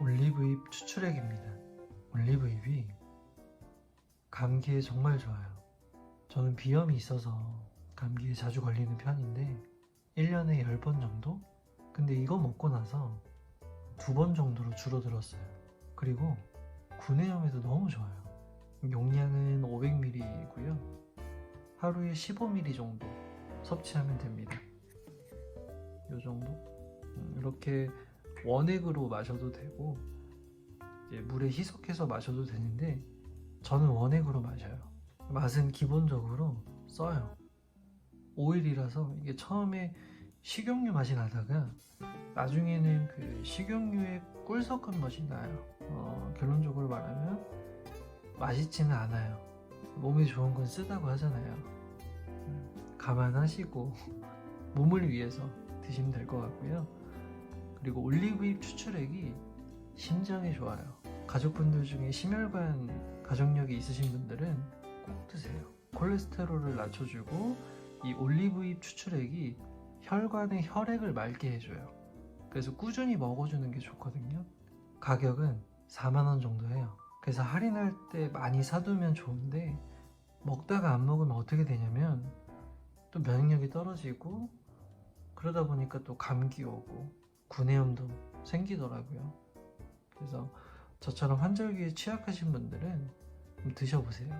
올리브잎 추출액입니다. 올리브잎이 감기에 정말 좋아요. 저는 비염이 있어서 감기에 자주 걸리는 편인데 1년에 10번 정도? 근데 이거 먹고 나서 두 번 정도로 줄어들었어요. 그리고 구내염에도 너무 좋아요. 용량은 500ml이고요. 하루에 15ml 정도 섭취하면 됩니다. 이 정도? 음, 이렇게 원액으로 마셔도 되고 물에 희석해서 마셔도 되는데 저는 원액으로 마셔요. 맛은 기본적으로 써요. 오일이라서 이게 처음에 식용유 맛이 나다가 나중에는 그 식용유에 꿀 섞은 맛이 나요. 어, 결론적으로 말하면 맛있지는 않아요. 몸에 좋은 건 쓰다고 하잖아요. 음, 감안하시고 몸을 위해서 드시면 될 것 같고요. 그리고 올리브잎 추출액이 심장에 좋아요. 가족분들 중에 심혈관 가족력이 있으신 분들은 꼭 드세요. 콜레스테롤을 낮춰주고 이 올리브잎 추출액이 혈관의 혈액을 맑게 해줘요. 그래서 꾸준히 먹어주는 게 좋거든요. 가격은 4만원 정도 해요. 그래서 할인할 때 많이 사두면 좋은데 먹다가 안 먹으면 어떻게 되냐면 또 면역력이 떨어지고 그러다 보니까 또 감기 오고 구내염도 생기더라고요. 그래서 저처럼 환절기에 취약하신 분들은 좀 드셔보세요.